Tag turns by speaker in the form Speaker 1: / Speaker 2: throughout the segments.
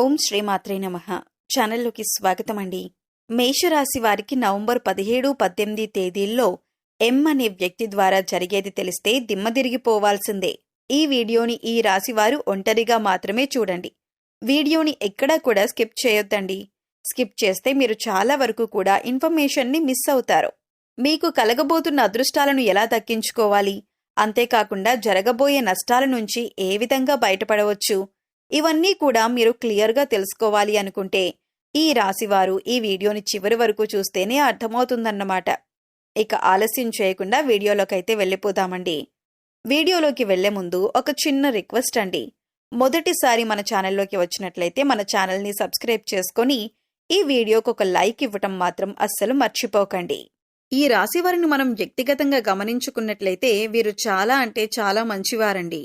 Speaker 1: ఓం శ్రీమాత్రే నమ. ఛానల్లోకి స్వాగతం అండి మేషరాశి వారికి నవంబర్ పదిహేడు పద్దెనిమిది తేదీల్లో ఎం అనే వ్యక్తి ద్వారా జరిగేది తెలిస్తే దిమ్మదిరిగిపోవాల్సిందే. ఈ వీడియోని ఈ రాశి వారు ఒంటరిగా మాత్రమే చూడండి. వీడియోని ఎక్కడా కూడా స్కిప్ చేయొద్దండి. స్కిప్ చేస్తే మీరు చాలా వరకు కూడా ఇన్ఫర్మేషన్ని మిస్ అవుతారు. మీకు కలగబోతున్న అదృష్టాలను ఎలా దక్కించుకోవాలి? అంతేకాకుండా జరగబోయే నష్టాల నుంచి ఏ విధంగా బయటపడవచ్చు? ఇవన్నీ కూడా మీరు క్లియర్గా తెలుసుకోవాలి అనుకుంటే ఈ రాశివారు ఈ వీడియోని చివరి వరకు చూస్తేనే అర్థమవుతుందన్నమాట. ఇక ఆలస్యం చేయకుండా వీడియోలోకైతే వెళ్ళిపోదామండి. వీడియోలోకి వెళ్ళే ముందు ఒక చిన్న రిక్వెస్ట్ అండి. మొదటిసారి మన ఛానల్లోకి వచ్చినట్లయితే మన ఛానల్ని సబ్స్క్రైబ్ చేసుకొని ఈ వీడియోకి ఒక లైక్ ఇవ్వటం మాత్రం అస్సలు మర్చిపోకండి. ఈ రాశి వారిని మనం వ్యక్తిగతంగా గమనించుకున్నట్లయితే వీరు చాలా అంటే చాలా మంచివారండి.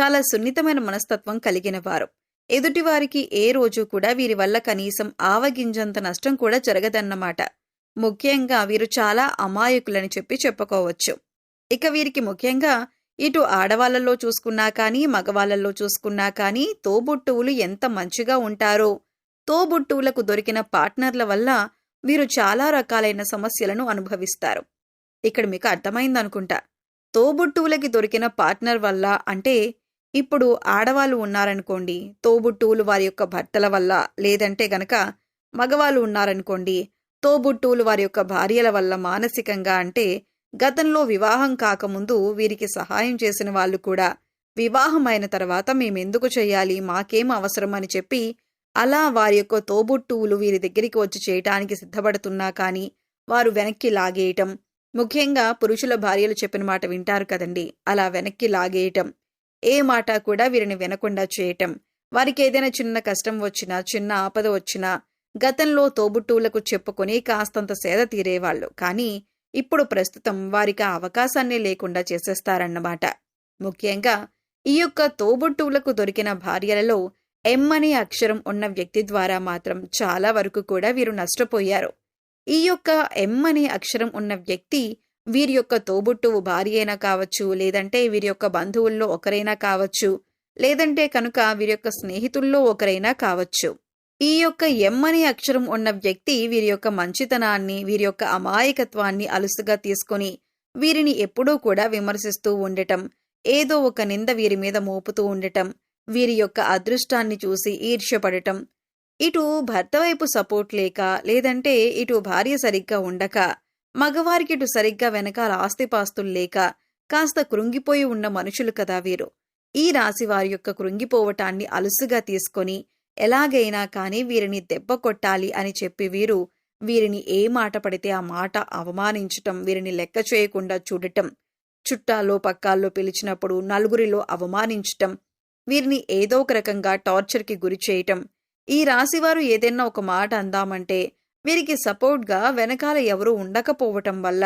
Speaker 1: చాలా సున్నితమైన మనస్తత్వం కలిగిన వారు. ఎదుటివారికి ఏ రోజు కూడా వీరి వల్ల కనీసం ఆవగింజంత నష్టం కూడా జరగదన్నమాట. ముఖ్యంగా వీరు చాలా అమాయకులని చెప్పి చెప్పుకోవచ్చు. ఇక వీరికి ముఖ్యంగా ఇటు ఆడవాళ్ళల్లో చూసుకున్నా కానీ మగవాళ్ళల్లో చూసుకున్నా కానీ తోబుట్టువులు ఎంత మంచిగా ఉంటారో తోబుట్టువులకు దొరికిన పార్ట్నర్ల వల్ల వీరు చాలా రకాలైన సమస్యలను అనుభవిస్తారు. ఇక్కడ మీకు అర్థమైందనుకుంటా. తోబుట్టువులకి దొరికిన పార్ట్నర్ వల్ల అంటే ఇప్పుడు ఆడవాళ్ళు ఉన్నారనుకోండి తోబుట్టువులు వారి యొక్క భర్తల వల్ల లేదంటే గనక మగవాళ్ళు ఉన్నారనుకోండి తోబుట్టువులు వారి యొక్క భార్యల వల్ల మానసికంగా అంటే గతంలో వివాహం కాకముందు వీరికి సహాయం చేసిన వాళ్ళు కూడా వివాహమైన తర్వాత మేమెందుకు చేయాలి మాకేం అవసరం అని చెప్పి అలా వారి యొక్క తోబుట్టువులు వీరి దగ్గరికి వచ్చి చేయటానికి సిద్ధపడుతున్నా కానీ వారు వెనక్కి లాగేయటం. ముఖ్యంగా పురుషుల భార్యలు చెప్పిన మాట వింటారు కదండి అలా వెనక్కి లాగేయటం. ఏ మాట కూడా వీరిని వినకుండా చేయటం. వారికి ఏదైనా చిన్న కష్టం వచ్చినా చిన్న ఆపద వచ్చినా గతంలో తోబుట్టువులకు చెప్పుకొని కాస్తంత సేద తీరేవాళ్ళు. కానీ ఇప్పుడు ప్రస్తుతం వారికి ఆ అవకాశాన్ని లేకుండా చేసేస్తారన్నమాట. ముఖ్యంగా ఈ యొక్క తోబుట్టువులకు దొరికిన భార్యలలో ఎం అనే అక్షరం ఉన్న వ్యక్తి ద్వారా మాత్రం చాలా వరకు కూడా వీరు నష్టపోయారు. ఈ యొక్క ఎం అనే అక్షరం ఉన్న వ్యక్తి వీరి యొక్క తోబుట్టువు భార్య అయినా కావచ్చు లేదంటే వీరి యొక్క బంధువుల్లో ఒకరైనా కావచ్చు లేదంటే కనుక వీరి యొక్క స్నేహితుల్లో ఒకరైనా కావచ్చు. ఈ యొక్క ఎం అనే అక్షరం ఉన్న వ్యక్తి వీరి యొక్క మంచితనాన్ని వీరి యొక్క అమాయకత్వాన్ని అలుసుగా తీసుకొని వీరిని ఎప్పుడూ కూడా విమర్శిస్తూ ఉండటం ఏదో ఒక నింద వీరి మీద మోపుతూ ఉండటం వీరి యొక్క అదృష్టాన్ని చూసి ఈర్ష్యపడటం. ఇటు భర్త వైపు సపోర్ట్ లేక లేదంటే ఇటు భార్య సరిగ్గా ఉండక మగవారికి ఇటు సరిగ్గా వెనకాల ఆస్తిపాస్తులు లేక కాస్త కృంగిపోయి ఉన్న మనుషులు కదా వీరు. ఈ రాశి వారి యొక్క కృంగిపోవటాన్ని అలుసుగా తీసుకొని ఎలాగైనా కానీ వీరిని దెబ్బ కొట్టాలి అని చెప్పి వీరు వీరిని ఏ మాట పడితే ఆ మాట అవమానించటం వీరిని లెక్క చేయకుండా చూడటం చుట్టాల్లో పక్కాల్లో పిలిచినప్పుడు నలుగురిలో అవమానించటం వీరిని ఏదో ఒక రకంగా టార్చర్కి గురి చేయటం. ఈ రాశివారు ఏదైనా ఒక మాట అందామంటే వీరికి సపోర్ట్గా వెనకాల ఎవరూ ఉండకపోవటం వల్ల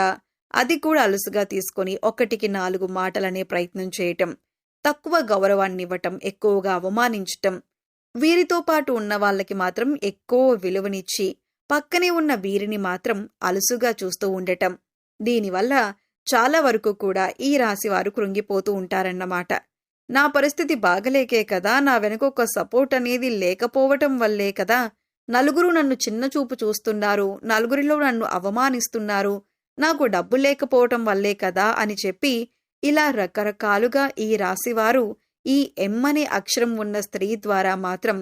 Speaker 1: అది కూడా అలుసుగా తీసుకొని ఒకటికి నాలుగు మాటలనే ప్రయత్నం చేయటం తక్కువ గౌరవాన్ని ఇవ్వటం ఎక్కువగా అవమానించటం వీరితో పాటు ఉన్న వాళ్ళకి మాత్రం ఎక్కువ విలువనిచ్చి పక్కనే ఉన్న వీరిని మాత్రం అలుసుగా చూస్తూ ఉండటం. దీనివల్ల చాలా వరకు కూడా ఈ రాశివారు కృంగిపోతూ ఉంటారన్నమాట. నా పరిస్థితి బాగలేకే కదా నా వెనుక ఒక సపోర్ట్ అనేది లేకపోవటం వల్లే కదా నలుగురు నన్ను చిన్నచూపు చూస్తున్నారు నలుగురిలో నన్ను అవమానిస్తున్నారు నాకు డబ్బు లేకపోవటం వల్లే కదా అని చెప్పి ఇలా రకరకాలుగా ఈ రాశివారు ఈ ఎం అనే అక్షరం ఉన్న స్త్రీ ద్వారా మాత్రం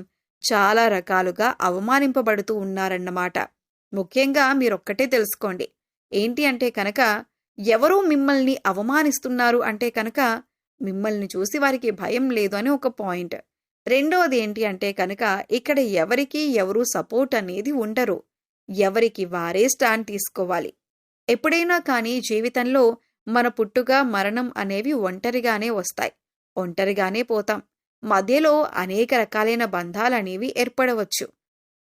Speaker 1: చాలా రకాలుగా అవమానింపబడుతూ ఉన్నారన్నమాట. ముఖ్యంగా మీరొక్కటే తెలుసుకోండి. ఏంటి అంటే కనుక ఎవరూ మిమ్మల్ని అవమానిస్తున్నారు అంటే కనుక మిమ్మల్ని చూసి వారికి భయం లేదు అని ఒక పాయింట్. రెండవది ఏంటి అంటే కనుక ఇక్కడ ఎవరికి ఎవరు సపోర్ట్ అనేది ఉండరు. ఎవరికి వారే స్టాండ్ తీసుకోవాలి. ఎప్పుడైనా కానీ జీవితంలో మన పుట్టుక మరణం అనేవి ఒంటరిగానే వస్తాయి. ఒంటరిగానే పోతాం. మధ్యలో అనేక రకాలైన బంధాలనేవి ఏర్పడవచ్చు.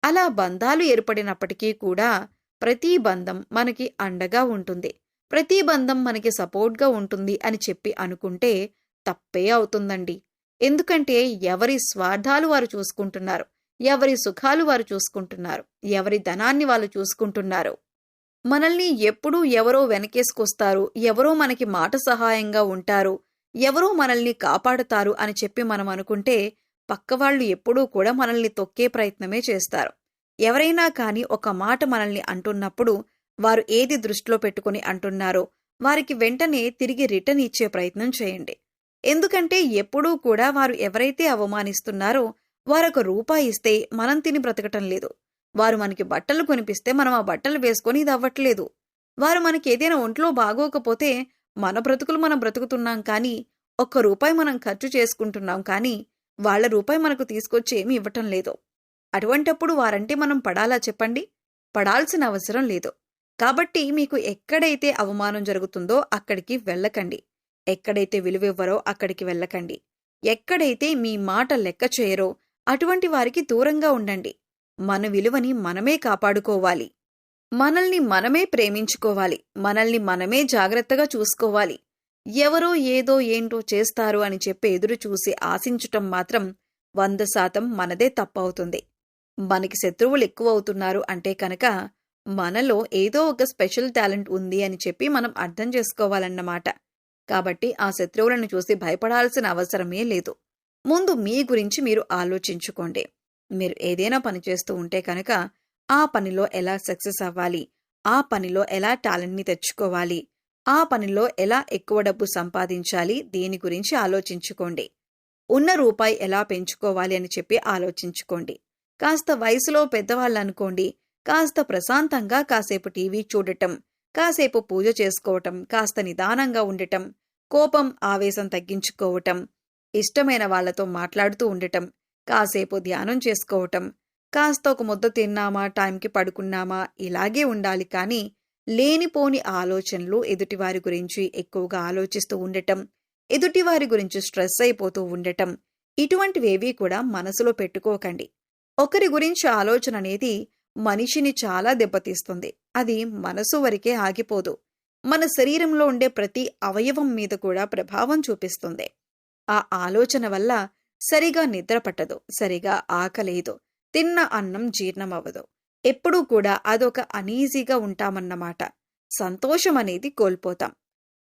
Speaker 1: అలా బంధాలు ఏర్పడినప్పటికీ కూడా ప్రతి బంధం మనకి అండగా ఉంటుంది. ప్రతి బంధం మనకి సపోర్ట్గా ఉంటుంది అని చెప్పి అనుకుంటే తప్పే అవుతుందండి. ఎందుకంటే ఎవరి స్వార్థాలు వారు చూసుకుంటున్నారు ఎవరి సుఖాలు వారు చూసుకుంటున్నారు ఎవరి ధనాన్ని వాళ్ళు చూసుకుంటున్నారు. మనల్ని ఎప్పుడూ ఎవరో వెనకేసుకొస్తారు ఎవరో మనకి మాట సహాయంగా ఉంటారు ఎవరో మనల్ని కాపాడుతారు అని చెప్పి మనం అనుకుంటే పక్కవాళ్ళు ఎప్పుడూ కూడా మనల్ని తొక్కే ప్రయత్నమే చేస్తారు. ఎవరైనా కానీ ఒక మాట మనల్ని అంటున్నప్పుడు వారు ఏది దృష్టిలో పెట్టుకుని అంటున్నారో వారికి వెంటనే తిరిగి రిటర్న్ ఇచ్చే ప్రయత్నం చేయండి. ఎందుకంటే ఎప్పుడూ కూడా వారు ఎవరైతే అవమానిస్తున్నారో వారొక రూపాయి ఇస్తే మనం తిని బ్రతకటం లేదు. వారు మనకి బట్టలు కొనిపిస్తే మనం ఆ బట్టలు వేసుకొని ఇది అవ్వట్లేదు. వారు మనకి ఏదైనా ఒంట్లో బాగోకపోతే మన బ్రతుకులు మనం బ్రతుకుతున్నాం కానీ ఒక్క రూపాయి మనం ఖర్చు చేసుకుంటున్నాం కానీ వాళ్ళ రూపాయి మనకు తీసుకొచ్చి ఏమి ఇవ్వటం లేదు. అటువంటప్పుడు వారంటే మనం పడాలా చెప్పండి? పడాల్సిన అవసరం లేదు. కాబట్టి మీకు ఎక్కడైతే అవమానం జరుగుతుందో అక్కడికి వెళ్ళకండి. ఎక్కడైతే విలువివ్వరో అక్కడికి వెళ్ళకండి. ఎక్కడైతే మీ మాట లెక్క చేయరో అటువంటి వారికి దూరంగా ఉండండి. మన విలువని మనమే కాపాడుకోవాలి. మనల్ని మనమే ప్రేమించుకోవాలి. మనల్ని మనమే జాగ్రత్తగా చూసుకోవాలి. ఎవరో ఏదో ఏంటో చేస్తారు అని చెప్పి ఎదురు చూసి ఆశించటం మాత్రం వంద శాతం మనదే తప్పవుతుంది. మనకి శత్రువులు ఎక్కువ అవుతున్నారు అంటే కనుక మనలో ఏదో ఒక స్పెషల్ టాలెంట్ ఉంది అని చెప్పి మనం అర్థం చేసుకోవాలన్నమాట. కాబట్టి ఆ శత్రువులను చూసి భయపడాల్సిన అవసరమే లేదు. ముందు మీ గురించి మీరు ఆలోచించుకోండి. మీరు ఏదైనా పని చేస్తూ ఉంటే కనుక ఆ పనిలో ఎలా సక్సెస్ అవ్వాలి? ఆ పనిలో ఎలా టాలెంట్ని తెచ్చుకోవాలి? ఆ పనిలో ఎలా ఎక్కువ డబ్బు సంపాదించాలి? దీని గురించి ఆలోచించుకోండి. ఉన్న రూపాయి ఎలా పెంచుకోవాలి అని చెప్పి ఆలోచించుకోండి. కాస్త వయసులో పెద్దవాళ్ళు అనుకోండి కాస్త ప్రశాంతంగా కాసేపు టీవీ చూడటం కాసేపు పూజ చేసుకోవటం కాస్త నిదానంగా ఉండటం కోపం ఆవేశం తగ్గించుకోవటం ఇష్టమైన వాళ్ళతో మాట్లాడుతూ ఉండటం కాసేపు ధ్యానం చేసుకోవటం కాస్త ఒక ముద్ద తిన్నామా టైంకి పడుకున్నామా ఇలాగే ఉండాలి కానీ లేనిపోని ఆలోచనలు ఎదుటివారి గురించి ఎక్కువగా ఆలోచిస్తూ ఉండటం ఎదుటివారి గురించి స్ట్రెస్ అయిపోతూ ఉండటం ఇటువంటివేవీ కూడా మనసులో పెట్టుకోకండి. ఒకరి గురించి ఆలోచన అనేది మనిషిని చాలా దెబ్బతీస్తుంది. అది మనసు వరకే ఆగిపోదు. మన శరీరంలో ఉండే ప్రతి అవయవం మీద కూడా ప్రభావం చూపిస్తుంది. ఆ ఆలోచన వల్ల సరిగా నిద్ర పట్టదు సరిగా ఆకలేదు తిన్న అన్నం జీర్ణమవ్వదు. ఎప్పుడూ కూడా అదొక అనీజీగా ఉంటామన్నమాట. సంతోషం అనేది కోల్పోతాం.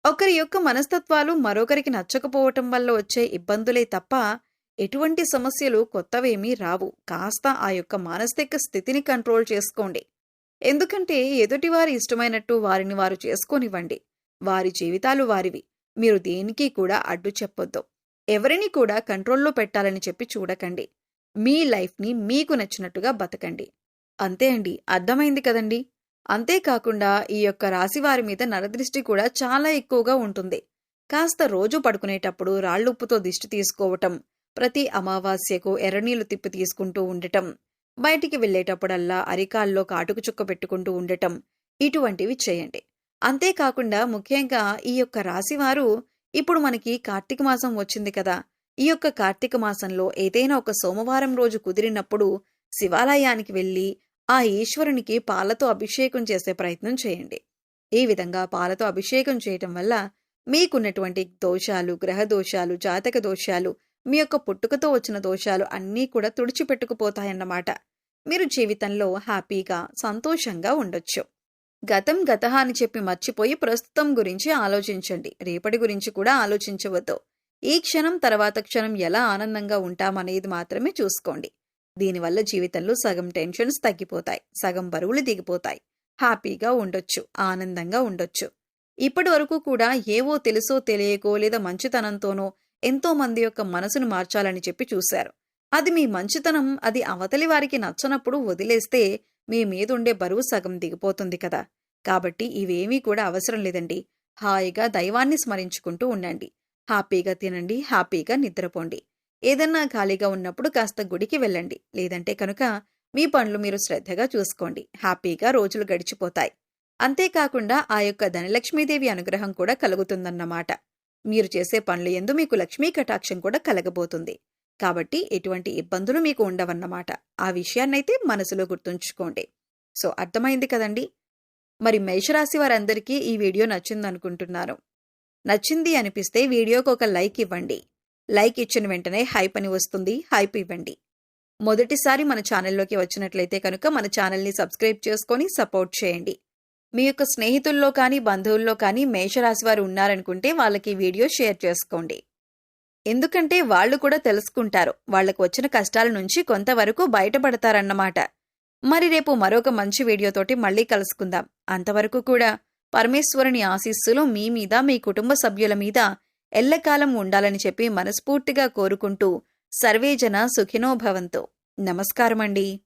Speaker 1: ఒకరి యొక్క మనస్తత్వాలు మరొకరికి నచ్చకపోవటం వల్ల వచ్చే ఇబ్బందులే తప్ప ఎటువంటి సమస్యలు కొత్తవేమీ రావు. కాస్త ఆ యొక్క మానసిక స్థితిని కంట్రోల్ చేసుకోండి. ఎందుకంటే ఎదుటివారి ఇష్టమైనట్టు వారిని వారు చేసుకోనివ్వండి. వారి జీవితాలు వారివి. మీరు దేనికి కూడా అడ్డు చెప్పొద్దు. ఎవరిని కూడా కంట్రోల్లో పెట్టాలని చెప్పి చూడకండి. మీ లైఫ్ని మీకు నచ్చినట్టుగా బతకండి. అంతే అండి. అర్థమైంది కదండి? అంతేకాకుండా ఈ యొక్క రాశి వారి మీద నరదృష్టి కూడా చాలా ఎక్కువగా ఉంటుంది. కాస్త రోజు పడుకునేటప్పుడు రాళ్ళుప్పుతో దిష్టి తీసుకోవటం ప్రతి అమావాస్యకు ఎర్రనీళ్ళు తిప్పి తీసుకుంటూ ఉండటం బయటికి వెళ్ళేటప్పుడల్లా అరికాల్లో కాటుకు చుక్క పెట్టుకుంటూ ఉండటం ఇటువంటివి చేయండి. అంతేకాకుండా ముఖ్యంగా ఈ యొక్క రాశివారు ఇప్పుడు మనకి కార్తీక మాసం వచ్చింది కదా ఈ యొక్క కార్తీక మాసంలో ఏదైనా ఒక సోమవారం రోజు కుదిరినప్పుడు శివాలయానికి వెళ్ళి ఆ ఈశ్వరునికి పాలతో అభిషేకం చేసే ప్రయత్నం చేయండి. ఈ విధంగా పాలతో అభిషేకం చేయటం వల్ల మీకున్నటువంటి దోషాలు గ్రహ దోషాలు జాతక దోషాలు మీ యొక్క పుట్టుకతో వచ్చిన దోషాలు అన్నీ కూడా తుడిచిపెట్టుకుపోతాయన్నమాట. మీరు జీవితంలో హ్యాపీగా సంతోషంగా ఉండొచ్చు. గతం గత అని చెప్పి మర్చిపోయి ప్రస్తుతం గురించి ఆలోచించండి. రేపటి గురించి కూడా ఆలోచించవద్దు. ఈ క్షణం తర్వాత క్షణం ఎలా ఆనందంగా ఉంటామనేది మాత్రమే చూసుకోండి. దీనివల్ల జీవితంలో సగం టెన్షన్స్ తగ్గిపోతాయి. సగం బరువులు దిగిపోతాయి. హ్యాపీగా ఉండొచ్చు. ఆనందంగా ఉండొచ్చు. ఇప్పటి వరకు కూడా ఏవో తెలుసో తెలియకో లేదా మంచితనంతోనో ఎంతో మంది యొక్క మనసును మార్చాలని చెప్పి చూశారు. అది మీ మంచితనం అది అవతలి వారికి నచ్చనప్పుడు వదిలేస్తే మీ మీదుండే బరువు సగం దిగిపోతుంది కదా. కాబట్టి ఇవేమీ కూడా అవసరం లేదండి. హాయిగా దైవాన్ని స్మరించుకుంటూ ఉండండి. హ్యాపీగా తినండి హ్యాపీగా నిద్రపోండి. ఏదన్నా ఖాళీగా ఉన్నప్పుడు కాస్త గుడికి వెళ్ళండి. లేదంటే కనుక మీ పనులు మీరు శ్రద్ధగా చూసుకోండి. హ్యాపీగా రోజులు గడిచిపోతాయి. అంతేకాకుండా ఆ యొక్క ధనలక్ష్మీదేవి అనుగ్రహం కూడా కలుగుతుందన్నమాట. మీరు చేసే పనులు ఎందు మీకు లక్ష్మీ కటాక్షం కూడా కలగబోతుంది. కాబట్టి ఎటువంటి ఇబ్బందులు మీకు ఉండవన్నమాట. ఆ విషయాన్నైతే మనసులో గుర్తుంచుకోండి. సో అర్థమైంది కదండి? మరి మేషరాశి వారందరికీ ఈ వీడియో నచ్చిందనుకుంటున్నారు నచ్చింది అనిపిస్తే వీడియోకు ఒక లైక్ ఇవ్వండి. లైక్ ఇచ్చిన వెంటనే హైప్ అని వస్తుంది. హైప్ ఇవ్వండి. మొదటిసారి మన ఛానల్లోకి వచ్చినట్లయితే కనుక మన ఛానల్ని సబ్స్క్రైబ్ చేసుకొని సపోర్ట్ చేయండి. మీ యొక్క స్నేహితుల్లో కానీ బంధువుల్లో కానీ మేషరాశి వారు ఉన్నారనుకుంటే వాళ్ళకి వీడియో షేర్ చేసుకోండి. ఎందుకంటే వాళ్ళు కూడా తెలుసుకుంటారు. వాళ్ళకు వచ్చిన కష్టాల నుంచి కొంతవరకు బయటపడతారన్నమాట. మరి రేపు మరొక మంచి వీడియోతోటి మళ్ళీ కలుసుకుందాం. అంతవరకు కూడా పరమేశ్వరుని ఆశీస్సులు మీ మీద మీ కుటుంబ సభ్యుల మీద ఎల్లకాలం ఉండాలని చెప్పి మనస్ఫూర్తిగా కోరుకుంటూ సర్వేజన సుఖినోభవంతో నమస్కారమండి.